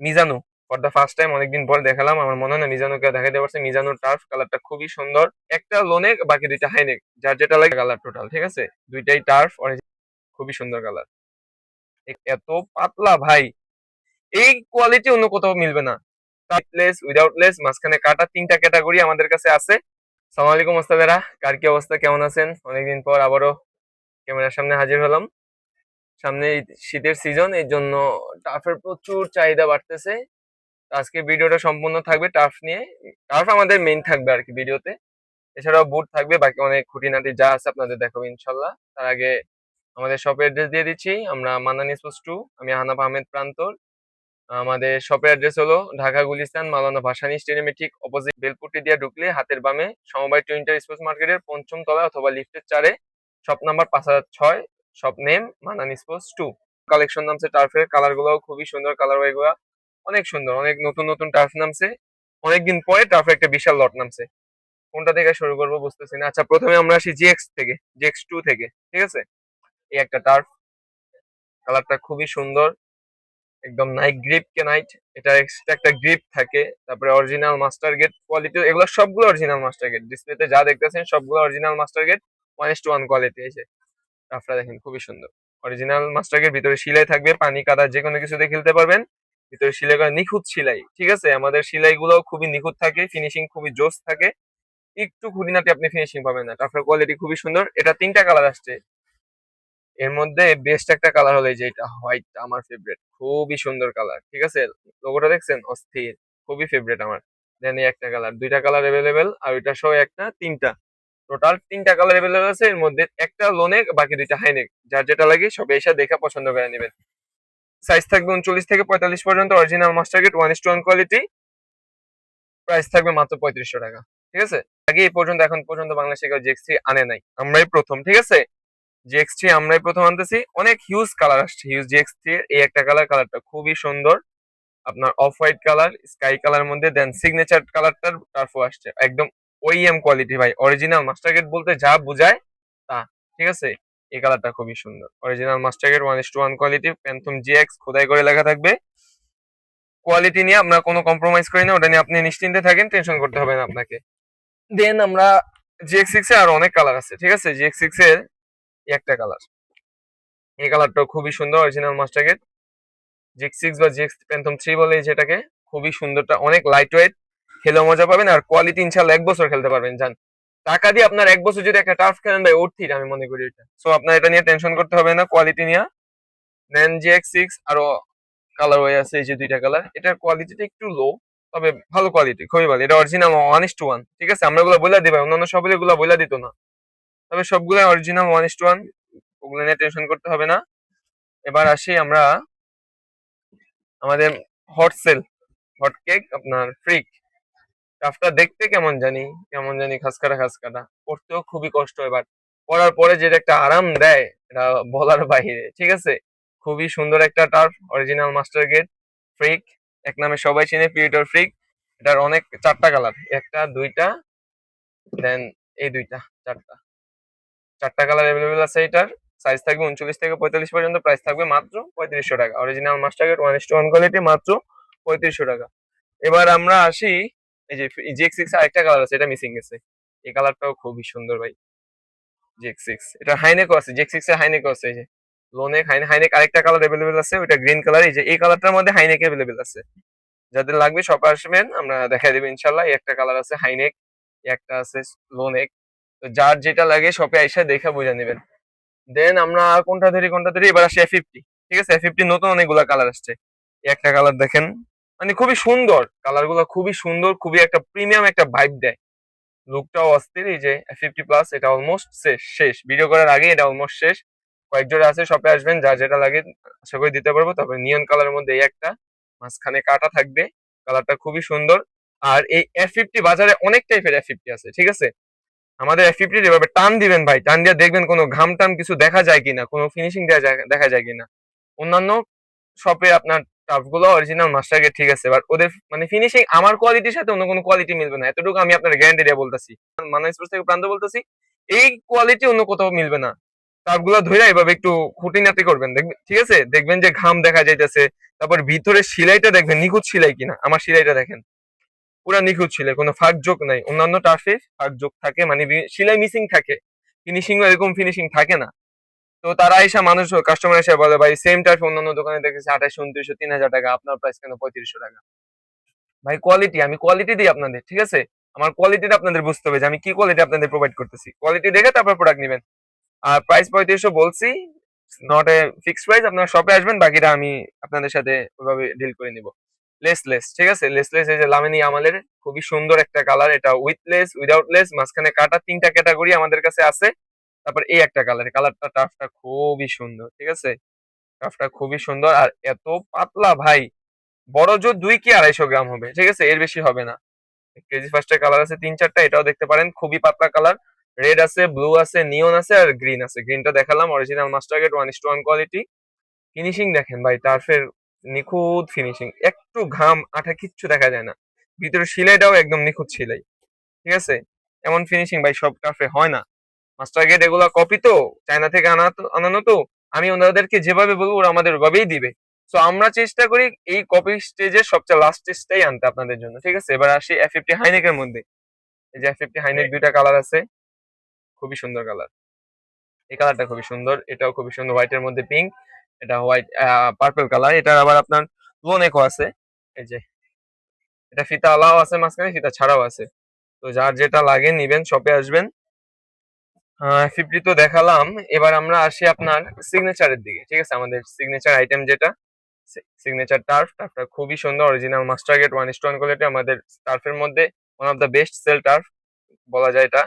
Mizuno for the first time অনেকদিন পর দেখালাম, আমার মনে হয় না মিজানুকে দেখাতে পারছে। মিজানুর টার্ফ কালারটা খুবই সুন্দর। একটা লোনেক বাকি দুইটা হাইনেক যার যেটা লাগে কালার টোটাল ঠিক আছে? দুইটাই টার্ফ খুবই সুন্দর কালার এত পাতলা ভাই! এই কোয়ালিটি অন্য কোথাও মিলবে না। লেস উইদাউট লেস মাঝখানে কাটা তিনটা ক্যাটাগরি আমাদের কাছে আছে। সালাম আলাইকুম, ওস্তাদেরা। কার কি অবস্থা? কেমন আছেন? অনেকদিন পর আবারও ক্যামেরার সামনে হাজির হলাম। সামনে শীতের সিজন এই জন্য টাফের প্রচুর চাহিদা বাড়তেছে। আজকে ভিডিওটা সম্পূর্ণ থাকবে টাফ নিয়ে। টাফ আমাদের মেইন থাকবে আর কি ভিডিওতে এছাড়াও বুট থাকবে, বাকি অনেক খুঁটিনাটি যা আছে আপনাদের দেখাবো ইনশাল্লাহ। তার আগে আমাদের শপের অ্যাড্রেস দিয়ে দিচ্ছি। আমরা মান্নানি স্পোর্টস টু আমি হানাফ আহমেদ প্রান্তর। আমাদের শপের অ্যাড্রেস হলো ঢাকা, গুলিস্তান, মালানা, ভাসানী স্টেডিয়ামে ঠিক অপোজিট বেলপুটি দিয়ে ঢুকলে হাতের বামে সমবায় টুইন্টার স্পোর্টস মার্কেটের পঞ্চম তলায় অথবা লিফটের চারে। শপ নাম্বার পাঁচ হাজার ছয় shop name Manan sports two. Collection নামছে টার্ফের কালারগুলো খুবই সুন্দর কালার এগুলা অনেক সুন্দর, অনেক নতুন নতুন টার্ফ নামছে। অনেকদিন পরে টার্ফের একটা বিশাল লট নামছে। কোনটা থেকে শুরু করব বুঝতেছি না। আচ্ছা প্রথমে আমরা আসি জিএক্স থেকে জিএক্স টু থেকে, ঠিক আছে? এই একটা টার্ফ কালারটা খুবই সুন্দর, একদম নাইট গ্রিপ কে নাইট এটা এক্সট্রা একটা গ্রিপ থাকে, তারপরে অরিজিনাল মাস্টার গেট কোয়ালিটি এগুলো সবগুলো অরিজিনাল মাস্টার গেট ডিসপ্লেতে যা দেখতেছেন, সবগুলো original master gate one two one quality এসে টাফটা দেখেন খুবই সুন্দর। অরিজিনাল মাস্টার গেট ভিতরে সিলাই থাকবে, পানি, কাদা যে কোনো কিছুতে খেলতে পারবেন। ভিতরে সিলাই করা নিখুঁত সিলাই, ঠিক আছে? আমাদের সিলাই গুলো খুবই নিখুঁত থাকে ফিনিশিং খুবই জোস থাকে। একটু খুঁটিনাটি আপনি ফিনিশিং পাবেন না। টাফের কোয়ালিটি খুবই সুন্দর। এটা তিনটা কালার আসছে। এর মধ্যে বেস্ট একটা কালার হলো যে এটা হোয়াইট আমার ফেভারিট খুবই সুন্দর কালার ঠিক আছে? লোগোটা দেখছেন? অস্থির। খুবই ফেভারিট আমার। দেন একটা কালার দুইটা কালার অ্যাভেলেবেল আর ওইটা সহ একটা, তিনটা। টোটাল তিনটা কালার অ্যাভেলেবেল আছে, এর মধ্যে একটা লোনেক বাকি দুইটা হাইনেক যার যেটা লাগে সবে এসে দেখে পছন্দ করে নেবেন। সাইজ থাকবে উনচল্লিশ থেকে পঁয়তাল্লিশ পর্যন্ত original master gate one one quality price থাকবে মাত্র পঁয়ত্রিশশো টাকা, ঠিক আছে? আগে এই পর্যন্ত, এখন পর্যন্ত বাংলাদেশে কেউ জেক্স থ্রি আনে নাই। আমরাই প্রথম, ঠিক আছে? জিএক্স থ্রি আমরাই প্রথম আনতেছি। অনেক হিউজ কালার আসছে হিউজ জিএক্স থ্রি এই একটা কালার কালারটা খুবই সুন্দর। আপনার off white colour sky colour মধ্যে দেন সিগনেচার কালারটার টার্ফও আসছে, একদম ওইএম কোয়ালিটি ভাই। অরিজিনাল মাস্টার গেট বলতে যা বোঝায়, তা, ঠিক আছে? এই কালারটা খুবই সুন্দর। Original master gate one two one quality Phantom GX খোদাই করে লেখা থাকবে। কোয়ালিটি নিয়ে আমরা কোনো কম্প্রোমাইজ করি না, ওটা নিয়ে আপনি নিশ্চিন্তে থাকেন টেনশন করতে হবে না আপনাকে। দেন আমরা জিএক্স সিক্স এ আর অনেক কালার আছে, ঠিক আছে? জিএক্স সিক্স এর একটা কালার এই কালারটা খুবই সুন্দর original master gate jigs six বা জিক্স প্যান্থম থ্রি বলে যেটাকে, খুবই সুন্দরটা, অনেক লাইট ওয়েট খেলেও মজা পাবেন আর কোয়ালিটি ইনশাল্লাহ এক বছর খেলতে পারবেন, জান। টাকা দিয়ে আপনার এক বছর যদি একটা টার্ফ খেলেন ভাই অর্থির আমি মনে করি এটা। সো আপনার এটা নিয়ে টেনশন করতে হবে না কোয়ালিটি নিয়ে। দেন জি এক্স সিক্স আরও কালার ওয়ে আছে, এই যে দুইটা কালার এটার কোয়ালিটিটা একটু লো তবে ভালো কোয়ালিটি খুবই ভালো। এটা original one is to one ঠিক আছে? আমরা এগুলো বলে দিই ভাই, অন্যান্য সবগুলো এগুলো বলে দিত না। তবে সবগুলো original one is to one ওগুলো নিয়ে টেনশন করতে হবে না। এবার আসি আমরা আমাদের হট সেল হট কেক আপনার ফ্রিক কাফটা দেখতে কেমন জানি কেমন জানি খাসকাটা খাসকাটা পড়তেও খুবই কষ্ট এবার পড়ার পরে যেটা একটা আরাম দেয়, এটা বলার বাইরে, ঠিক আছে? খুবই সুন্দর একটা turf original master gate freak এক নামে সবাই চিনে পিরিটর ফ্রিক এটার অনেক চারটা কালার একটা, দুইটা দেন এই দুইটা, চারটা। চারটা কালার অ্যাভেলেবেল আছে এটার সাইজ থাকবে উনচল্লিশ থেকে পঁয়তাল্লিশ পর্যন্ত প্রাইস থাকবে মাত্র পঁয়ত্রিশশো টাকা। Original master gate one is to one quality মাত্র পঁয়ত্রিশশো টাকা। এবার আমরা আসি এই যে জিএক্স সিক্স আরেকটা কালার আছে, এটা মিসিং গেছে। এই কালারটাও খুবই সুন্দর ভাই। জিএক্স সিক্স এটা হাইনেকও আছে জিএক্স সিক্স এর হাইনেকও আছে, এই যে। লোনেক হাইনে হাইনেক আরেকটা কালার অ্যাভেলেবেল আছে ওইটা গ্রিন কালার এই যে, এই কালারটার মধ্যে হাইনেক অ্যাভেলেবেল আছে। যাদের লাগবে, সব আসবেন, আমরা দেখাই দেবো ইনশাল্লাহ একটা কালার আছে হাইনেক একটা আছে লোনেক তো যার যেটা লাগে শপে এসে দেখে বুঝে নেবেন। দেন আমরা কোনটা ধরি কোনটা ধরি, এবার আসি এফ ঠিক আছে? এফ ফিফটি নতুন অনেকগুলো কালার আসছে। একটা কালার দেখেন। মানে খুবই সুন্দর। কালারগুলো খুবই সুন্দর, খুবই একটা প্রিমিয়াম একটা ভাইব দেয়। লুকটাও অস্থির, এই যে ফিফটি প্লাস এটা অলমোস্ট শেষ শেষ। ভিডিও করার আগে এটা অলমোস্ট শেষ। কয়েক জোড়া আছে শপে আসবেন, যা যেটা লাগে আশা করি দিতে পারব। তবে নিয়ন কালারের মধ্যে এই একটা, মাঝখানে কাটা থাকবে। কালারটা খুবই সুন্দর। আর এই এফ ফিফটি বাজারে অনেক টাইপের এফ ফিফটি আছে, ঠিক আছে? আমাদের এফ ফিফটি এভাবে টান দিবেন ভাই, টান দিয়ে দেখবেন কোনো ঘাম টাম কিছু দেখা যায় কিনা, কোনো ফিনিশিং দেওয়া দেখা যায় কিনা। অন্যান্য শপে আপনার টাফগুলো অরিজিনাল মাস্টার ঠিক আছে বাট ওদের মানে ফিনিশিং আমার কোয়ালিটির সাথে অন্য কোনো কোয়ালিটি মিলবে না। এতটুকু আমি আপনার গ্যারান্টি দিয়ে বলতেছি। মানা থেকে প্রান্ত বলতেছি, এই কোয়ালিটি অন্য কোথাও মিলবে না। টার্ফগুলো ধরে এভাবে একটু খুঁটিনাটি করবেন। দেখবেন, ঠিক আছে? দেখবেন যে ঘাম দেখা যাইতেছে, তারপর ভিতরে সেলাইটা দেখবেন, নিখুঁত সেলাই কিনা। আমার সেলাইটা দেখেন, পুরা নিখুঁত সেলাই, কোনো ফাঁক যোগ নাই। অন্যান্য টার্ফে ফাঁক যোগ থাকে মানে সেলাই মিসিং থাকে। ফিনিশিং এরকম ফিনিশিং থাকে না। তো তারা এসে মানুষ কাস্টমার এসে বলে, ভাই সেম টাইপ অন্যান্য দোকানে দেখেছি আঠাশ উনত্রিশশো, তিন হাজার টাকা, আপনার প্রাইস কেন পঁয়ত্রিশশো টাকা? ভাই কোয়ালিটি আমি কোয়ালিটি দিই আপনাদের, ঠিক আছে? আমার কোয়ালিটিটা আপনাদের বুঝতে হবে যে আমি কি কোয়ালিটি আপনাদের প্রোভাইড করতেছি। কোয়ালিটি দেখে তারপর প্রোডাক্ট নেবেন। আর প্রাইস পঁয়ত্রিশশো বলছি নট এ ফিক্সড প্রাইস আপনারা শপে আসবেন, বাকিটা আমি আপনাদের সাথে ওইভাবে ডিল করে নিব। লেস লেস ঠিক আছে? লেস লেস এই যে লামিনী আমাদের খুবই সুন্দর একটা কালার এটা উইথ লেস উইদাউট লেস মাঝখানে কাটা তিনটা ক্যাটাগরি আমাদের কাছে আছে। তারপর এই একটা কালার কালারটা টাফটা খুবই সুন্দর, ঠিক আছে? টাফটা খুবই সুন্দর আর এত পাতলা ভাই, বড় জোর দুই কি আড়াইশো গ্রাম হবে, ঠিক আছে? এর বেশি হবে না। কেজি ফার্স্টের কালার আছে তিন চারটা, এটাও দেখতে পারেন, খুবই পাতলা কালার রেড আছে ব্লু আছে নিয়ন আছে আর গ্রিন আছে। গ্রিনটা দেখালাম original master gate one is to one quality finishing দেখেন ভাই টার্ফের নিখুঁত ফিনিশিং একটু ঘাম আঠা কিচ্ছু দেখা যায় না। ভিতরে সিলাইটাও একদম নিখুঁত সিলাই। ঠিক আছে? এমন ফিনিশিং ভাই, সব টার্ফে হয় না। মাস্টার গেট এগুলা কপি তো চায়না থেকে আনা আনানো তো আমি ওনাদেরকে যেভাবে বলব ওরা আমাদের ওভাবেই দিবে। সো আমরা চেষ্টা করি এই কপি স্টেজের সবচেয়ে লাস্ট স্টেজটাই আনতে আপনাদের জন্য ঠিক আছে? এবার আসি এফ ফিফটি হাইনেকের মধ্যে। এই যে এফ ফিফটি হাইনেক দুইটা কালার আছে খুবই সুন্দর কালার এই কালারটা খুবই সুন্দর এটাও খুবই সুন্দর হোয়াইটের মধ্যে পিঙ্ক এটা হোয়াইট পার্পল কালার এটা আবার আপনার লো নেকও আছে। এই যে এটা ফিতা আলাও আছে মাঝখানে ফিতা ছাড়াও আছে। তো যার যেটা লাগে নিবেন শপে আসবেন। ফিফটি তো দেখালাম। এবার আমরা আসি আপনার সিগনেচারের দিকে, ঠিক আছে? আমাদের সিগনেচার আইটেম যেটা সিগনেচার টার্ফ টার্ফটা খুবই সুন্দর original master gate one stone quality আমাদের টার্ফের মধ্যে one of the best sell turf বলা যায় এটা।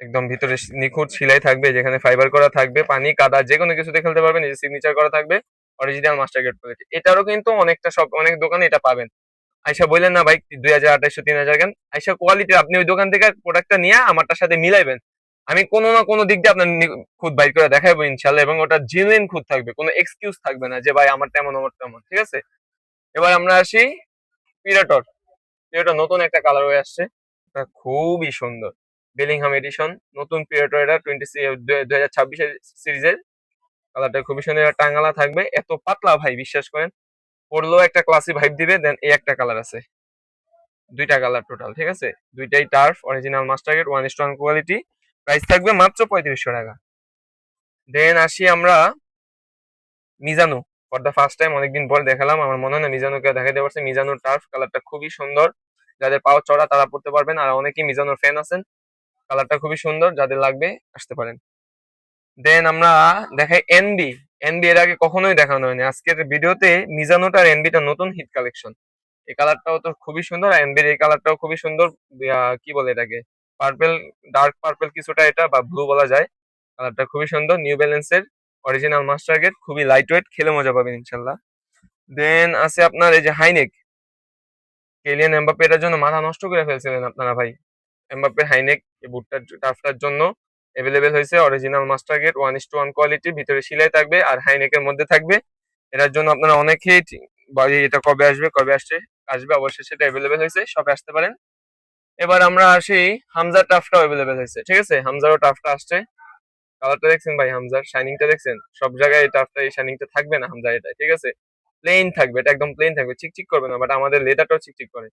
একদম ভিতরে নিখুঁত সেলাই থাকবে, যেখানে ফাইবার করা থাকবে, পানি, কাদা যে কোনো কিছুতে খেলতে পারবেন, এই সিগনেচার করা থাকবে অরিজিনাল মাস্টার গেট কোয়ালিটি এটারও কিন্তু অনেকটা সব অনেক দোকানে এটা পাবেন। আইসা বললেন, না ভাই, দুই হাজার আঠাইশো, তিন হাজার কেন? আইসা কোয়ালিটি আপনি ওই দোকান থেকে প্রোডাক্টটা নিয়ে আমারটার সাথে মিলাইবেন। আমি কোনো না কোনো দিক দিয়ে আপনার খুদ বাইর করে দেখাবো ইনশাল্লাহ, এবং ওটা জেনুইন খুদ থাকবে, কোনো এক্সকিউজ থাকবে না যে, ভাই, আমার তেমন আমার তেমন ঠিক আছে? এবার আমরা আসি পিরাটর পিরাটর নতুন একটা কালার হয়ে আসছে খুবই সুন্দর। বেলিংহাম এডিশন নতুন পিরাটর এটা টোয়েন্টি সি দুই হাজার ছাব্বিশের সিরিজের কালারটা খুবই সুন্দর টাঙ্গালা থাকবে, এত পাতলা ভাই, বিশ্বাস করেন। পরলেও একটা ক্লাসি ভাইব দিবে দেন এই একটা কালার আছে। দুইটা কালার টোটাল ঠিক আছে? দুইটাই turf original master gate one stone quality price থাকবে মাত্র পঁয়ত্রিশশো টাকা। দেন আসি আমরা Mizuno. For the first time অনেকদিন পর দেখালাম। আমার মনে হয় না মিজানুকে দেখাতে পারছে। মিজানুর টার্ফ কালারটা খুবই সুন্দর। যাদের পাও চড়া, তারা পড়তে পারবেন। আর অনেকেই মিজানুর ফ্যান আছেন। কালারটা খুবই সুন্দর। যাদের লাগবে, আসতে পারেন। দেন আমরা দেখাই এনবি এনবি এর আগে কখনোই দেখানো হয়নি। আজকের ভিডিওতে মিজানোটা আর এনবিটা নতুন হিট কালেকশন এই কালারটাও তো খুবই সুন্দর। আর এনবির এই কালারটাও খুবই সুন্দর। কি বলে এটাকে? পার্পেল ডার্ক পার্পেল কিছুটা এটা বা ব্লু বলা যায়। কালারটা খুবই সুন্দর নিউ ব্যালেন্সের অরিজিনাল মাস্টার গেট খুবই লাইট ওয়েট খেলে মজা পাবেন ইনশাল্লাহ। দেন আছে আপনার এই যে হাইনেক কেলিয়ান এমবাপ্পে এটার জন্য মাথা নষ্ট করে ফেলছিলেন আপনারা ভাই। এমবাপ্পে হাইনেক বুটটার টাফটার জন্য অ্যাভেলেবেল হয়েছে original master gate one is to one quality ভিতরে সিলাই থাকবে আর হাইনেকের মধ্যে থাকবে। এটার জন্য আপনারা অনেকেই এটা কবে আসবে, কবে আসছে, আসবে অবশ্যই সেটা অ্যাভেলেবেল হয়েছে, সবে আসতে পারেন। এবার আমরা আসি হামজার টাফটাও অ্যাভেলেবেল হয়েছে, ঠিক আছে? হামজারও টাফটা আসছে। কালারটা দেখছেন ভাই, হামজার শাইনিংটা দেখছেন? সব জায়গায় এই টাফটা, এই শাইনিংটা থাকবে না হামজার এটা ঠিক আছে? প্লেন থাকবে, এটা একদম প্লেন থাকবে, চিকচিক করবে না বাট আমাদের লেদারটাও চিকচিক করে।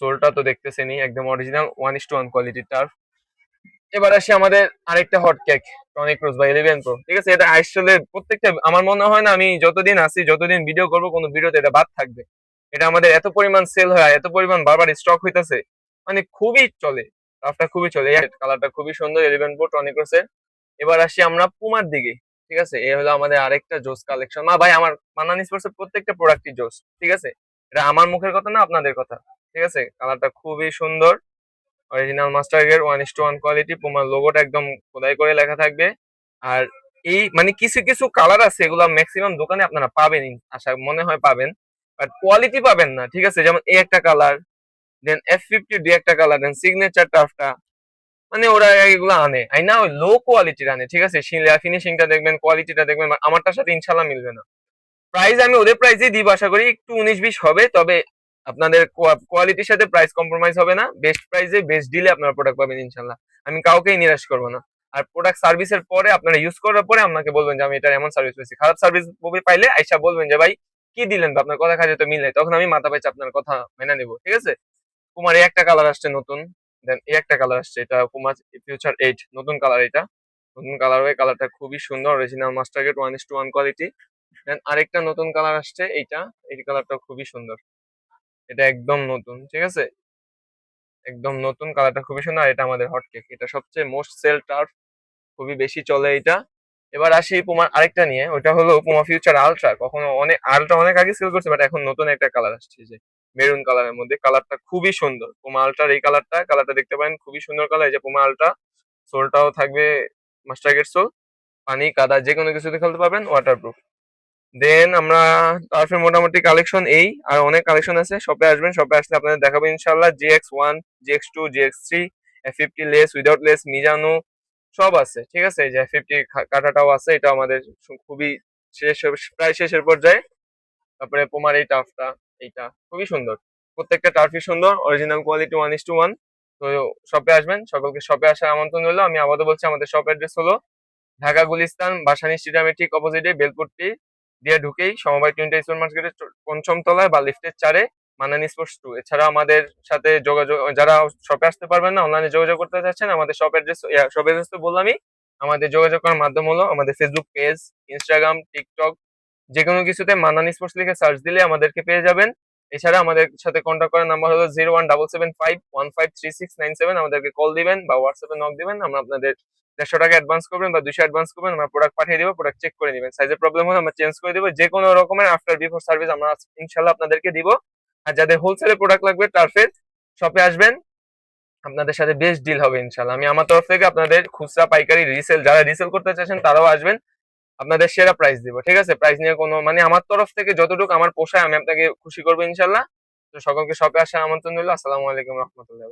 সোলটা তো দেখতেছেনই, একদম original one is to one কোয়ালিটির টার্ফ এবার আসি আমাদের আরেকটা হট কেক টনিক ক্রোজ বা ইলেভেন প্রো ঠিক আছে? এটা আসলে প্রত্যেকটা, আমার মনে হয় না আমি যতদিন আসি যতদিন ভিডিও করব, কোনো ভিডিওতে এটা বাদ থাকবে। এটা আমাদের এত পরিমাণ সেল হয়, এত পরিমাণ বারবার স্টক হইতাছে মানে খুবই চলে। টাফটা খুবই চলে। কালারটা খুবই সুন্দর ইলেভেন প্রো টনিক ক্রোসের এবার আসি আমরা পুমার দিকে, ঠিক আছে? এ হলো আমাদের আরেকটা জোস কালেকশন মা, ভাই, আমার মানানি স্পোর্টসের প্রত্যেকটা প্রোডাক্টই জোস ঠিক আছে? এটা আমার মুখের কথা না, আপনাদের কথা, ঠিক আছে? কালারটা খুবই সুন্দর। Original master gate one is to one quality পুমার লোগোটা একদম খোদাই করে লেখা থাকবে। আর এই মানে কিছু কিছু কালার আছে, এগুলো ম্যাক্সিমাম দোকানে আপনারা পাবেন আশা, মনে হয় পাবেন। বাট কোয়ালিটি পাবেন না, ঠিক আছে? যেমন এই একটা colour then F fifty D একটা কালার দেন সিগনেচার টাফটা মানে ওরা এগুলো আনে। আই না ওই লো কোয়ালিটির আনে, ঠিক আছে? ফিনিশিংটা দেখবেন কোয়ালিটিটা দেখবেন আমারটার সাথে ইনশাল্লাহ মিলবে না। প্রাইস আমি ওদের প্রাইসেই দিব, আশা করি একটু উনিশ বিশ হবে, তবে আপনাদের কোয়ালিটির সাথে প্রাইস কম্প্রোমাইজ হবে না। বেস্ট প্রাইসে বেস্ট ডিলে আপনারা প্রোডাক্ট পাবেন ইনশাল্লাহ আমি কাউকেই নিরাশ করব না। আর প্রোডাক্ট সার্ভিসের পরে আপনারা ইউজ করার পরে আপনাকে বলবেন যে আমি এটা এমন সার্ভিস পেয়েছি। খারাপ সার্ভিস পাইলে আইসা বলবেন যে, ভাই, কি দিলেন আপনার কথা কাজে তো মিলে। তখন আমি মাথা পাইছি আপনার কথা মেনে নেব, ঠিক আছে? কুমার এই একটা কালার আসছে নতুন দেন এই একটা কালার আসছে, এটা কুমার ফিউচার এইট নতুন কালার এটা। নতুন কালার হয় কালারটা খুবই সুন্দর original master gate one is to one quality then আরেকটা নতুন কালার আসছে এইটা, এই কালারটা খুবই সুন্দর। এটা একদম নতুন, ঠিক আছে? একদম নতুন কালারটা খুবই সুন্দর এটা আমাদের হট কেক এটা সবচেয়ে মোস্ট সেল টার্ফ খুবই বেশি চলে এটা এবার আসি পুমার আরেকটা নিয়ে ওটা হলো পুমা ফিউচার আলট্রা কখনো অনেক আলট্রা অনেক আগে সেল করছে বাট এখন নতুন একটা কালার আসছে যে। মেরুন কালারের মধ্যে। কালারটা খুবই সুন্দর। পুমা আলট্রার এই কালারটা কালারটা দেখতে পারেন, খুবই সুন্দর কালার। এই যে পুমা আলট্রা সোলটাও থাকবে মাস্টার গেট সোল। পানি, কাদা, যে কোনো কিছুতে খেলতে পারবেন ওয়াটারপ্রুফ দেন আমরা টার্ফের মোটামুটি কালেকশন এই, আর অনেক কালেকশন আছে। শপে আসবেন শপে আসলে আপনাদের দেখাবো ইনশাল্লাহ G X one G X two G X three F fifty lace without lace Mizuno, সব আছে। ঠিক আছে? যে ফিফটি কাটাটাও আছে এটা আমাদের খুবই শেষ প্রায় শেষের পর্যায়ে। তারপরে পোমার এই টাফটা এইটা খুবই সুন্দর। প্রত্যেকটা টার্ফই সুন্দর original quality one is to one তো শপে আসবেন, সকলকে শপে আসার আমন্ত্রণ রইল। আমি আবারও বলছি, আমাদের শপ অ্যাড্রেস হলো ঢাকা গুলিস্তান, বাসানি স্টেডিয়ামের ঠিক অপোজিটে বেলপট্টি দিয়ে ঢুকেই সমবায় টোয়েন্টি স্পোর্ট মার্কেটের পঞ্চম তলায় বা লিফটের চারে মানানি স্পোর্টস টু এছাড়া আমাদের সাথে যোগাযোগ, যারা শপে আসতে পারবেন না অনলাইনে যোগাযোগ করতে চাচ্ছেন, আমাদের শপ অ্যাড্রেস শপ অ্যাড্রেস তো বললামই। আমাদের যোগাযোগ করার মাধ্যম হলো আমাদের ফেসবুক পেজ ইনস্টাগ্রাম টিকটক যে কোনো কিছুতে মানানি স্পোর্টস লিখে সার্চ দিলে আমাদেরকে পেয়ে যাবেন। এছাড়া আমাদের সাথে কন্ট্যাক্ট করার নাম্বার হলো zero one double seven five one five three six nine seven আমাদেরকে কল দিবেন বা হোয়াটসঅ্যাপে নক দিবেন। আমরা আপনাদের দেড়শো টাকা অ্যাডভান্স করবেন বা দুশো অ্যাডভান্স করবেন। আমরা প্রোডাক্ট পাঠিয়ে দিব প্রোডাক্ট চেক করে নেবেন। সাইজের প্রবলেম হলে আমরা চেঞ্জ করে দিব। যে কোনো রকমের আফটার বিফোর সার্ভিস আমরা ইনশাল্লাহ আপনাদেরকে দিব। আর যাদের হোলসেলে প্রোডাক্ট লাগবে টার্ফের শপে আসবেন। আপনাদের সাথে বেস্ট ডিল হবে ইনশাল্লাহ আমি আমার তরফ থেকে আপনাদের খুচরা পাইকারি রিসেল যারা রিসেল করতে চাচ্ছেন তারাও আসবেন। আপনাদের সেরা প্রাইস দিব, ঠিক আছে? প্রাইস নিয়ে কোনো মানে আমার তরফ থেকে যতটুকু আমার পোষায় আমি আপনাকে খুশি করব ইনশাল্লাহ। তো সকলকে শপে আসার আমন্ত্রণ রইল। আসসালামু আলাইকুম রহমতুল্লাহ।